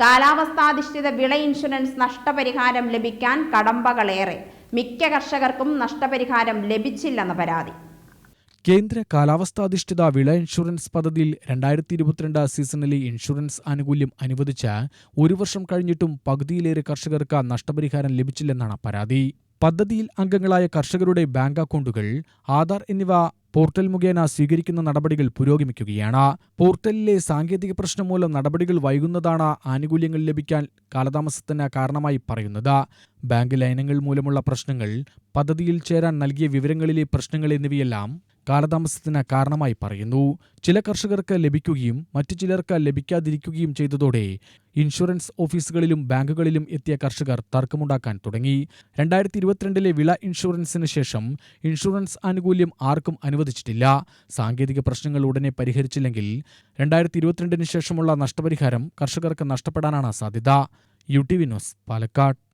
കാലാവസ്ഥാധിഷ്ഠിത വിള ഇൻഷുറൻസ് നഷ്ടപരിഹാരം ലഭിക്കാൻ കടമ്പകളേറെ. മിക്ക കർഷകർക്കും നഷ്ടപരിഹാരം ലഭിച്ചില്ലെന്ന പരാതി. കേന്ദ്ര കാലാവസ്ഥാധിഷ്ഠിത വിള ഇൻഷുറൻസ് പദ്ധതിയിൽ രണ്ടായിരത്തി ഇരുപത്തിരണ്ട് സീസണിലെ ഇൻഷുറൻസ് ആനുകൂല്യം അനുവദിച്ച് ഒരു വർഷം കഴിഞ്ഞിട്ടും പകുതിയിലേറെ കർഷകർക്ക് നഷ്ടപരിഹാരം ലഭിച്ചില്ലെന്നാണ് പരാതി. പദ്ധതിയിൽ അംഗങ്ങളായ കർഷകരുടെ ബാങ്ക് അക്കൗണ്ടുകൾ ആധാർ എന്നിവ പോർട്ടൽ മുഖേന സ്വീകരിക്കുന്ന നടപടികൾ പുരോഗമിക്കുകയാണ്. പോർട്ടലിലെ സാങ്കേതിക പ്രശ്നം മൂലം നടപടികൾ വൈകുന്നതാണ് ആനുകൂല്യങ്ങൾ ലഭിക്കാൻ കാലതാമസത്തിന് കാരണമായി പറയുന്നത്. ബാങ്ക് ലയനങ്ങൾ മൂലമുള്ള പ്രശ്നങ്ങൾ പദ്ധതിയിൽ ചേരാൻ നൽകിയ വിവരങ്ങളിലെ പ്രശ്നങ്ങൾ എന്നിവയെല്ലാം കാലതാമസത്തിന് കാരണമായി പറയുന്നു. ചില കർഷകർക്ക് ലഭിക്കുകയും മറ്റു ചിലർക്ക് ലഭിക്കാതിരിക്കുകയും ചെയ്തതോടെ ഇൻഷുറൻസ് ഓഫീസുകളിലും ബാങ്കുകളിലും എത്തിയ കർഷകർ തർക്കമുണ്ടാക്കാൻ തുടങ്ങി. രണ്ടായിരത്തി ഇരുപത്തിരണ്ടിലെ വിള ഇൻഷുറൻസിന് ശേഷം ഇൻഷുറൻസ് ആനുകൂല്യം ആർക്കും അനുവദിച്ചിട്ടില്ല. സാങ്കേതിക പ്രശ്നങ്ങൾ ഉടനെ പരിഹരിച്ചില്ലെങ്കിൽ രണ്ടായിരത്തി ഇരുപത്തിരണ്ടിന് ശേഷമുള്ള നഷ്ടപരിഹാരം കർഷകർക്ക് നഷ്ടപ്പെടാനാണ് സാധ്യത. U T V news Palakkad.